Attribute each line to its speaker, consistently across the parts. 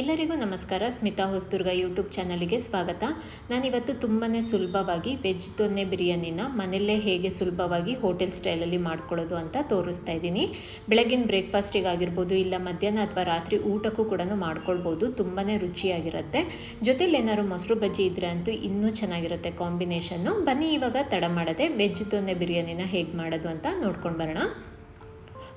Speaker 1: ಎಲ್ಲರಿಗೂ ನಮಸ್ಕಾರ. ಸ್ಮಿತಾ ಹೊಸದುರ್ಗ ಯೂಟ್ಯೂಬ್ ಚಾನಲಿಗೆ ಸ್ವಾಗತ. ನಾನಿವತ್ತು ತುಂಬಾ ಸುಲಭವಾಗಿ ವೆಜ್ ದೊನ್ನೆ ಬಿರಿಯಾನಿನ ಮನೆಯಲ್ಲೇ ಹೇಗೆ ಸುಲಭವಾಗಿ ಹೋಟೆಲ್ ಸ್ಟೈಲಲ್ಲಿ ಮಾಡ್ಕೊಳ್ಳೋದು ಅಂತ ತೋರಿಸ್ತಾ ಇದ್ದೀನಿ. ಬೆಳಗಿನ ಬ್ರೇಕ್ಫಾಸ್ಟಿಗೆ ಆಗಿರ್ಬೋದು, ಇಲ್ಲ ಮಧ್ಯಾಹ್ನ ಅಥವಾ ರಾತ್ರಿ ಊಟಕ್ಕೂ ಕೂಡ ಮಾಡ್ಕೊಳ್ಬೋದು. ತುಂಬಾ ರುಚಿಯಾಗಿರುತ್ತೆ. ಜೊತೆಲಿ ಏನಾದ್ರು ಮೊಸರು ಬಜ್ಜಿ ಇದ್ರೆ ಅಂತೂ ಇನ್ನೂ ಚೆನ್ನಾಗಿರುತ್ತೆ ಕಾಂಬಿನೇಷನ್ನು. ಬನ್ನಿ ಇವಾಗ ತಡ ಮಾಡದೆ ವೆಜ್ ದೊನ್ನೆ ಬಿರಿಯಾನಿನ ಹೇಗೆ ಮಾಡೋದು ಅಂತ ನೋಡ್ಕೊಂಡು ಬರೋಣ.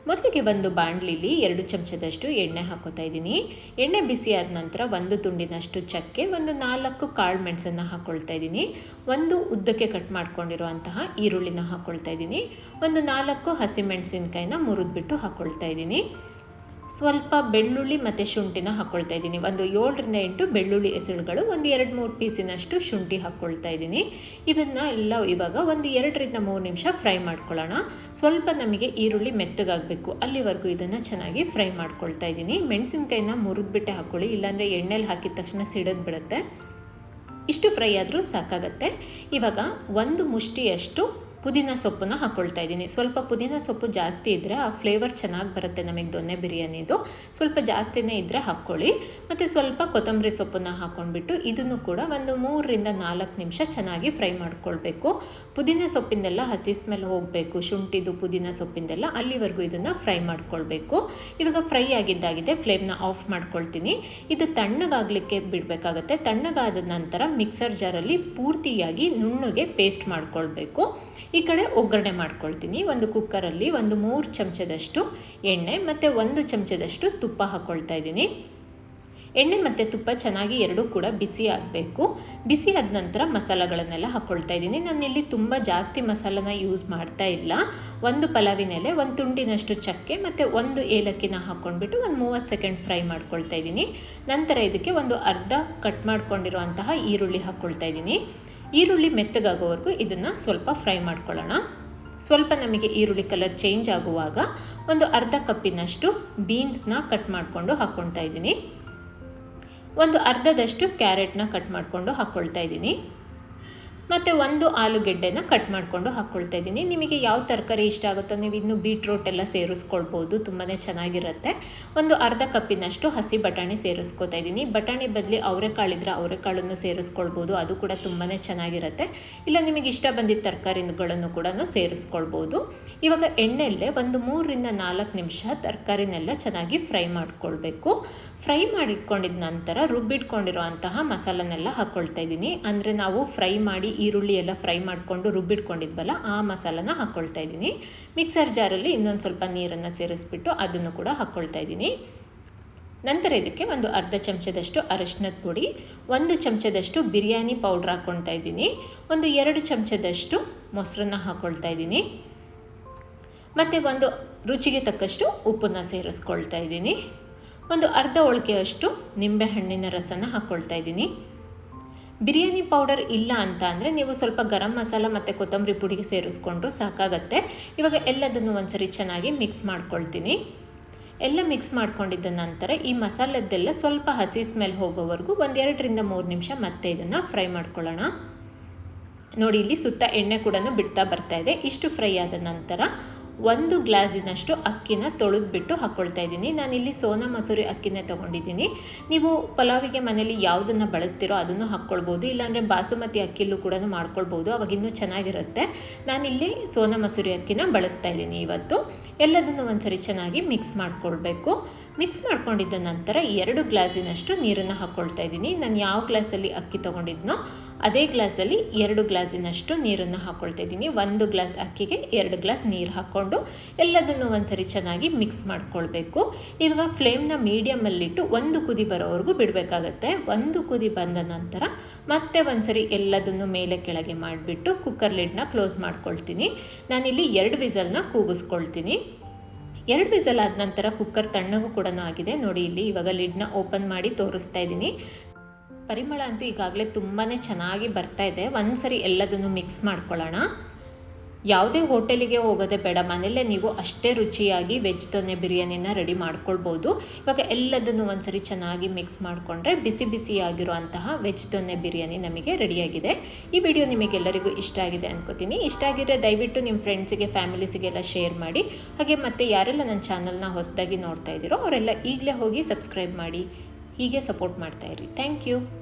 Speaker 1: ಮೊದಲಿಗೆ ಒಂದು ಬಾಣಲಿಲಿ ಎರಡು ಚಮಚದಷ್ಟು ಎಣ್ಣೆ ಹಾಕೋತಾ ಇದ್ದೀನಿ. ಎಣ್ಣೆ ಬಿಸಿ ಆದ ನಂತರ ಒಂದು ತುಂಡಿನಷ್ಟು ಚಕ್ಕೆ, ಒಂದು ನಾಲ್ಕು ಕಾಳು ಮೆಣಸನ್ನು ಹಾಕ್ಕೊಳ್ತಾ ಇದ್ದೀನಿ. ಒಂದು ಉದ್ದಕ್ಕೆ ಕಟ್ ಮಾಡ್ಕೊಂಡಿರುವಂತಹ ಈರುಳ್ಳಿನ ಹಾಕ್ಕೊಳ್ತಾ ಇದ್ದೀನಿ. ಒಂದು ನಾಲ್ಕು ಹಸಿಮೆಣಸಿನ್ಕಾಯಿನ ಮುರಿದ್ಬಿಟ್ಟು ಹಾಕ್ಕೊಳ್ತಾ ಇದ್ದೀನಿ. ಸ್ವಲ್ಪ ಬೆಳ್ಳುಳ್ಳಿ ಮತ್ತು ಶುಂಠಿನ ಹಾಕ್ಕೊಳ್ತಾ ಇದ್ದೀನಿ. ಒಂದು ಏಳರಿಂದ ಎಂಟು ಬೆಳ್ಳುಳ್ಳಿ ಎಸಳುಗಳು ಒಂದು ಎರಡು ಮೂರು ಪೀಸಿನಷ್ಟು ಶುಂಠಿ ಹಾಕ್ಕೊಳ್ತಾ ಇದ್ದೀನಿ. ಇವನ್ನ ಎಲ್ಲ ಇವಾಗ ಒಂದು ಎರಡರಿಂದ ಮೂರು ನಿಮಿಷ ಫ್ರೈ ಮಾಡ್ಕೊಳ್ಳೋಣ. ಸ್ವಲ್ಪ ನಮಗೆ ಈರುಳ್ಳಿ ಮೆತ್ತಗಾಗಬೇಕು. ಅಲ್ಲಿವರೆಗೂ ಇದನ್ನು ಚೆನ್ನಾಗಿ ಫ್ರೈ ಮಾಡ್ಕೊಳ್ತಾ ಇದ್ದೀನಿ. ಮೆಣಸಿನ್ಕಾಯಿನ ಮುರಿದ್ಬಿಟ್ಟೆ ಹಾಕ್ಕೊಳ್ಳಿ ಇಲ್ಲಾಂದರೆ ಎಣ್ಣೆಲಿ ಹಾಕಿದ ತಕ್ಷಣ ಸಿಡದ್ ಬಿಡುತ್ತೆ. ಇಷ್ಟು ಫ್ರೈ ಆದರೂ ಸಾಕಾಗತ್ತೆ. ಇವಾಗ ಒಂದು ಮುಷ್ಟಿಯಷ್ಟು ಪುದೀನ ಸೊಪ್ಪನ್ನ ಹಾಕ್ಕೊಳ್ತಾ ಇದ್ದೀನಿ. ಸ್ವಲ್ಪ ಪುದೀನ ಸೊಪ್ಪು ಜಾಸ್ತಿ ಇದ್ದರೆ ಆ ಫ್ಲೇವರ್ ಚೆನ್ನಾಗಿ ಬರುತ್ತೆ ನಮಗೆ ದೊನ್ನೆ ಬಿರಿಯಾನಿದು. ಸ್ವಲ್ಪ ಜಾಸ್ತಿನೇ ಇದ್ದರೆ ಹಾಕ್ಕೊಳ್ಳಿ. ಮತ್ತು ಸ್ವಲ್ಪ ಕೊತ್ತಂಬರಿ ಸೊಪ್ಪನ್ನು ಹಾಕ್ಕೊಂಡ್ಬಿಟ್ಟು ಇದನ್ನು ಕೂಡ ಒಂದು ಮೂರರಿಂದ ನಾಲ್ಕು ನಿಮಿಷ ಚೆನ್ನಾಗಿ ಫ್ರೈ ಮಾಡ್ಕೊಳ್ಬೇಕು. ಪುದೀನ ಸೊಪ್ಪಿಂದೆಲ್ಲ ಹಸಿ ಸ್ಮೆಲ್ ಹೋಗಬೇಕು. ಶುಂಠಿದು ಪುದೀನ ಸೊಪ್ಪಿಂದೆಲ್ಲ ಅಲ್ಲಿವರೆಗೂ ಇದನ್ನು ಫ್ರೈ ಮಾಡ್ಕೊಳ್ಬೇಕು. ಇವಾಗ ಫ್ರೈ ಆಗಿದ್ದಾಗಿದೆ ಫ್ಲೇಮ್ನ ಆಫ್ ಮಾಡ್ಕೊಳ್ತೀನಿ. ಇದು ತಣ್ಣಗಾಗಲಿಕ್ಕೆ ಬಿಡಬೇಕಾಗತ್ತೆ. ತಣ್ಣಗಾದ ನಂತರ ಮಿಕ್ಸರ್ ಜಾರಲ್ಲಿ ಪೂರ್ತಿಯಾಗಿ ನುಣ್ಣಗೆ ಪೇಸ್ಟ್ ಮಾಡ್ಕೊಳ್ಬೇಕು. ಈ ಕಡೆ ಒಗ್ಗರಣೆ ಮಾಡ್ಕೊಳ್ತೀನಿ. ಒಂದು ಕುಕ್ಕರಲ್ಲಿ ಒಂದು ಮೂರು ಚಮಚದಷ್ಟು ಎಣ್ಣೆ ಮತ್ತು ಒಂದು ಚಮಚದಷ್ಟು ತುಪ್ಪ ಹಾಕ್ಕೊಳ್ತಾ ಇದ್ದೀನಿ. ಎಣ್ಣೆ ಮತ್ತು ತುಪ್ಪ ಚೆನ್ನಾಗಿ ಎರಡೂ ಕೂಡ ಬಿಸಿ ಆಗಬೇಕು. ಬಿಸಿ ಆದ ನಂತರ ಮಸಾಲಗಳನ್ನೆಲ್ಲ ಹಾಕ್ಕೊಳ್ತಾ ಇದ್ದೀನಿ. ನಾನು ಇಲ್ಲಿ ತುಂಬ ಜಾಸ್ತಿ ಮಸಾಲನ ಯೂಸ್ ಮಾಡ್ತಾ ಇಲ್ಲ. ಒಂದು ಪಲಾವಿನ ಎಲೆ ಒಂದು ತುಂಡಿನಷ್ಟು ಚಕ್ಕೆ ಮತ್ತು ಒಂದು ಏಲಕ್ಕಿನ ಹಾಕ್ಕೊಂಡ್ಬಿಟ್ಟು ಒಂದು ಮೂವತ್ತು ಸೆಕೆಂಡ್ ಫ್ರೈ ಮಾಡ್ಕೊಳ್ತಾ ಇದ್ದೀನಿ. ನಂತರ ಇದಕ್ಕೆ ಒಂದು ಅರ್ಧ ಕಟ್ ಮಾಡ್ಕೊಂಡಿರುವಂತಹ ಈರುಳ್ಳಿ ಹಾಕ್ಕೊಳ್ತಾ ಇದ್ದೀನಿ. ಈರುಳ್ಳಿ ಮೆತ್ತಗಾಗೋವರೆಗೂ ಇದನ್ನು ಸ್ವಲ್ಪ ಫ್ರೈ ಮಾಡ್ಕೊಳ್ಳೋಣ. ಸ್ವಲ್ಪ ನಮಗೆ ಈರುಳ್ಳಿ ಕಲರ್ ಚೇಂಜ್ ಆಗುವಾಗ ಒಂದು ಅರ್ಧ ಕಪ್ಪಿನಷ್ಟು ಬೀನ್ಸ್ನ ಕಟ್ ಮಾಡಿಕೊಂಡು ಹಾಕ್ಕೊಳ್ತಾ ಇದ್ದೀನಿ. ಒಂದು ಅರ್ಧದಷ್ಟು ಕ್ಯಾರೆಟ್ನ ಕಟ್ ಮಾಡಿಕೊಂಡು ಹಾಕ್ಕೊಳ್ತಾ ಇದ್ದೀನಿ. ಮತ್ತು ಒಂದು ಆಲೂಗೆಡ್ಡೆನ ಕಟ್ ಮಾಡಿಕೊಂಡು ಹಾಕ್ಕೊಳ್ತಾ ಇದ್ದೀನಿ. ನಿಮಗೆ ಯಾವ ತರಕಾರಿ ಇಷ್ಟ ಆಗುತ್ತೋ ನೀವು ಇನ್ನೂ ಬೀಟ್ರೋಟ್ ಎಲ್ಲ ಸೇರಿಸ್ಕೊಳ್ಬೋದು ತುಂಬಾ ಚೆನ್ನಾಗಿರುತ್ತೆ. ಒಂದು ಅರ್ಧ ಕಪ್ಪಿನಷ್ಟು ಹಸಿ ಬಟಾಣಿ ಸೇರಿಸ್ಕೊತಾ ಇದ್ದೀನಿ. ಬಟಾಣಿ ಬದಲಿ ಅವರೆಕಾಳಿದ್ರೆ ಅವರೆಕಾಳನ್ನು ಸೇರಿಸ್ಕೊಳ್ಬೋದು, ಅದು ಕೂಡ ತುಂಬಾ ಚೆನ್ನಾಗಿರುತ್ತೆ. ಇಲ್ಲ ನಿಮಗೆ ಇಷ್ಟ ಬಂದಿದ್ದ ತರಕಾರಿಗಳನ್ನು ಕೂಡ ಸೇರಿಸ್ಕೊಳ್ಬೋದು. ಇವಾಗ ಎಣ್ಣೆಯಲ್ಲೇ ಒಂದು ಮೂರರಿಂದ ನಾಲ್ಕು ನಿಮಿಷ ತರಕಾರಿನೆಲ್ಲ ಚೆನ್ನಾಗಿ ಫ್ರೈ ಮಾಡಿಕೊಳ್ಬೇಕು. ಫ್ರೈ ಮಾಡಿಟ್ಕೊಂಡಿದ ನಂತರ ರುಬ್ಬಿಟ್ಕೊಂಡಿರುವಂತಹ ಮಸಾಲನೆಲ್ಲ ಹಾಕ್ಕೊಳ್ತಾ ಇದ್ದೀನಿ. ಅಂದರೆ ನಾವು ಫ್ರೈ ಮಾಡಿ ಈರುಳ್ಳಿ ಎಲ್ಲ ಫ್ರೈ ಮಾಡಿಕೊಂಡು ರುಬ್ಬಿಟ್ಕೊಂಡಿದ್ವಲ್ಲ, ಆ ಮಸಾಲನ ಹಾಕ್ಕೊಳ್ತಾ ಇದ್ದೀನಿ. ಮಿಕ್ಸರ್ ಜಾರಲ್ಲಿ ಇನ್ನೊಂದು ಸ್ವಲ್ಪ ನೀರನ್ನು ಸೇರಿಸ್ಬಿಟ್ಟು ಅದನ್ನು ಕೂಡ ಹಾಕ್ಕೊಳ್ತಾ ಇದ್ದೀನಿ. ನಂತರ ಇದಕ್ಕೆ ಒಂದು ಅರ್ಧ ಚಮಚದಷ್ಟು ಅರಶಿನದ ಪುಡಿ, ಒಂದು ಚಮಚದಷ್ಟು ಬಿರಿಯಾನಿ ಪೌಡ್ರ್ ಹಾಕ್ಕೊಳ್ತಾ ಇದ್ದೀನಿ. ಒಂದು ಎರಡು ಚಮಚದಷ್ಟು ಮೊಸರನ್ನ ಹಾಕ್ಕೊಳ್ತಾ ಇದ್ದೀನಿ. ಮತ್ತು ಒಂದು ರುಚಿಗೆ ತಕ್ಕಷ್ಟು ಉಪ್ಪನ್ನು ಸೇರಿಸ್ಕೊಳ್ತಾ ಇದ್ದೀನಿ. ಒಂದು ಅರ್ಧ ಒಳಕೆಯಷ್ಟು ನಿಂಬೆಹಣ್ಣಿನ ರಸನ ಹಾಕ್ಕೊಳ್ತಾ ಇದ್ದೀನಿ. ಬಿರಿಯಾನಿ ಪೌಡರ್ ಇಲ್ಲ ಅಂತ ಅಂದರೆ ನೀವು ಸ್ವಲ್ಪ ಗರಂ ಮಸಾಲ ಮತ್ತು ಕೊತ್ತಂಬರಿ ಪುಡಿಗೆ ಸೇರಿಸ್ಕೊಂಡ್ರು ಸಾಕಾಗತ್ತೆ. ಇವಾಗ ಎಲ್ಲದನ್ನು ಒಂದ್ಸರಿ ಚೆನ್ನಾಗಿ ಮಿಕ್ಸ್ ಮಾಡ್ಕೊಳ್ತೀನಿ. ಎಲ್ಲ ಮಿಕ್ಸ್ ಮಾಡ್ಕೊಂಡಿದ್ದ ನಂತರ ಈ ಮಸಾಲದ್ದೆಲ್ಲ ಸ್ವಲ್ಪ ಹಸಿ ಸ್ಮೆಲ್ ಹೋಗೋವರೆಗೂ ಒಂದೆರಡರಿಂದ ಮೂರು ನಿಮಿಷ ಮತ್ತೆ ಇದನ್ನು ಫ್ರೈ ಮಾಡ್ಕೊಳ್ಳೋಣ. ನೋಡಿ, ಇಲ್ಲಿ ಸುತ್ತ ಎಣ್ಣೆ ಕೂಡ ಬಿಡ್ತಾ ಬರ್ತಾ ಇದೆ. ಇಷ್ಟು ಫ್ರೈ ಆದ ನಂತರ ಒಂದು ಗ್ಲಾಸಿನಷ್ಟು ಅಕ್ಕಿನ ತೊಳೆದ್ಬಿಟ್ಟು ಹಾಕ್ಕೊಳ್ತಾ ಇದ್ದೀನಿ. ನಾನಿಲ್ಲಿ ಸೋನಾ ಮಸೂರಿ ಅಕ್ಕಿನ ತೊಗೊಂಡಿದ್ದೀನಿ. ನೀವು ಪಲಾವಿಗೆ ಮನೇಲಿ ಯಾವುದನ್ನು ಬಳಸ್ತೀರೋ ಅದನ್ನು ಹಾಕ್ಕೊಳ್ಬೋದು ಇಲ್ಲಾಂದರೆ ಬಾಸುಮತಿ ಅಕ್ಕಿಲೂ ಕೂಡ ಮಾಡ್ಕೊಳ್ಬೋದು. ಅವಾಗಿನ್ನೂ ಚೆನ್ನಾಗಿರುತ್ತೆ. ನಾನಿಲ್ಲಿ ಸೋನಾ ಮಸೂರಿ ಅಕ್ಕಿನ ಬಳಸ್ತಾ ಇದ್ದೀನಿ ಇವತ್ತು. ಎಲ್ಲದನ್ನು ಒಂದ್ಸರಿ ಚೆನ್ನಾಗಿ ಮಿಕ್ಸ್ ಮಾಡ್ಕೊಳ್ಬೇಕು. ಮಿಕ್ಸ್ ಮಾಡ್ಕೊಂಡಿದ್ದ ನಂತರ ಎರಡು ಗ್ಲಾಸಿನಷ್ಟು ನೀರನ್ನು ಹಾಕ್ಕೊಳ್ತಾ ಇದ್ದೀನಿ. ನಾನು ಯಾವ ಗ್ಲಾಸಲ್ಲಿ ಅಕ್ಕಿ ತೊಗೊಂಡಿದ್ನೋ ಅದೇ ಗ್ಲಾಸಲ್ಲಿ ಎರಡು ಗ್ಲಾಸಿನಷ್ಟು ನೀರನ್ನು ಹಾಕ್ಕೊಳ್ತಾ ಇದ್ದೀನಿ. ಒಂದು ಗ್ಲಾಸ್ ಅಕ್ಕಿಗೆ ಎರಡು ಗ್ಲಾಸ್ ನೀರು ಹಾಕ್ಕೊಂಡು ಎಲ್ಲದನ್ನು ಒಂದ್ಸರಿ ಚೆನ್ನಾಗಿ ಮಿಕ್ಸ್ ಮಾಡ್ಕೊಳ್ಬೇಕು. ಇವಾಗ ಫ್ಲೇಮ್ನ ಮೀಡಿಯಮಲ್ಲಿಟ್ಟು ಒಂದು ಕುದಿ ಬರೋವರೆಗೂ ಬಿಡಬೇಕಾಗತ್ತೆ. ಒಂದು ಕುದಿ ಬಂದ ನಂತರ ಮತ್ತೆ ಒಂದ್ಸರಿ ಎಲ್ಲದನ್ನು ಮೇಲೆ ಕೆಳಗೆ ಮಾಡಿಬಿಟ್ಟು ಕುಕ್ಕರ್ ಲಿಡ್ನ ಕ್ಲೋಸ್ ಮಾಡ್ಕೊಳ್ತೀನಿ. ನಾನಿಲ್ಲಿ ಎರಡು ವಿಸಲ್ನ ಕೂಗಿಸ್ಕೊಳ್ತೀನಿ. ಎರಡು ವಿಸಲ್ ಆದ ನಂತರ ಕುಕ್ಕರ್ ತಣ್ಣಗೂ ಕೂಡ ಆಗಿದೆ. ನೋಡಿ, ಇಲ್ಲಿ ಇವಾಗ ಲಿಡ್ನ ಓಪನ್ ಮಾಡಿ ತೋರಿಸ್ತಾ ಇದ್ದೀನಿ. ಪರಿಮಳ ಅಂತೂ ಈಗಾಗಲೇ ತುಂಬಾ ಚೆನ್ನಾಗಿ ಬರ್ತಾ ಇದೆ. ಒಂದು ಸರಿ ಎಲ್ಲದನ್ನು ಮಿಕ್ಸ್ ಮಾಡ್ಕೊಳ್ಳೋಣ. ಯಾವುದೇ ಹೋಟೆಲಿಗೆ ಹೋಗೋದೇ ಬೇಡ. ಮನೆಯಲ್ಲೇ ನೀವು ಅಷ್ಟೇ ರುಚಿಯಾಗಿ ವೆಜ್ ದೊನ್ನೆ ಬಿರಿಯಾನಿನ ರೆಡಿ ಮಾಡ್ಕೊಳ್ಬೋದು. ಇವಾಗ ಎಲ್ಲದನ್ನು ಒಂದ್ಸರಿ ಚೆನ್ನಾಗಿ ಮಿಕ್ಸ್ ಮಾಡಿಕೊಂಡ್ರೆ ಬಿಸಿ ಬಿಸಿಯಾಗಿರುವಂತಹ ವೆಜ್ ದೊನ್ನೆ ಬಿರಿಯಾನಿ ನಮಗೆ ರೆಡಿಯಾಗಿದೆ. ಈ ವಿಡಿಯೋ ನಿಮಗೆಲ್ಲರಿಗೂ ಇಷ್ಟ ಆಗಿದೆ ಅನ್ಕೋತೀನಿ. ಇಷ್ಟ ಆಗಿದ್ರೆ ದಯವಿಟ್ಟು ನಿಮ್ಮ ಫ್ರೆಂಡ್ಸಿಗೆ, ಫ್ಯಾಮಿಲೀಸಿಗೆಲ್ಲ ಶೇರ್ ಮಾಡಿ. ಹಾಗೆ ಮತ್ತೆ ಯಾರೆಲ್ಲ ನನ್ನ ಚಾನಲ್ನ ಹೊಸದಾಗಿ ನೋಡ್ತಾ ಇದ್ದೀರೋ ಅವರೆಲ್ಲ ಈಗಲೇ ಹೋಗಿ ಸಬ್ಸ್ಕ್ರೈಬ್ ಮಾಡಿ. ಹೀಗೆ ಸಪೋರ್ಟ್ ಮಾಡ್ತಾಯಿರಿ ಥ್ಯಾಂಕ್ ಯು.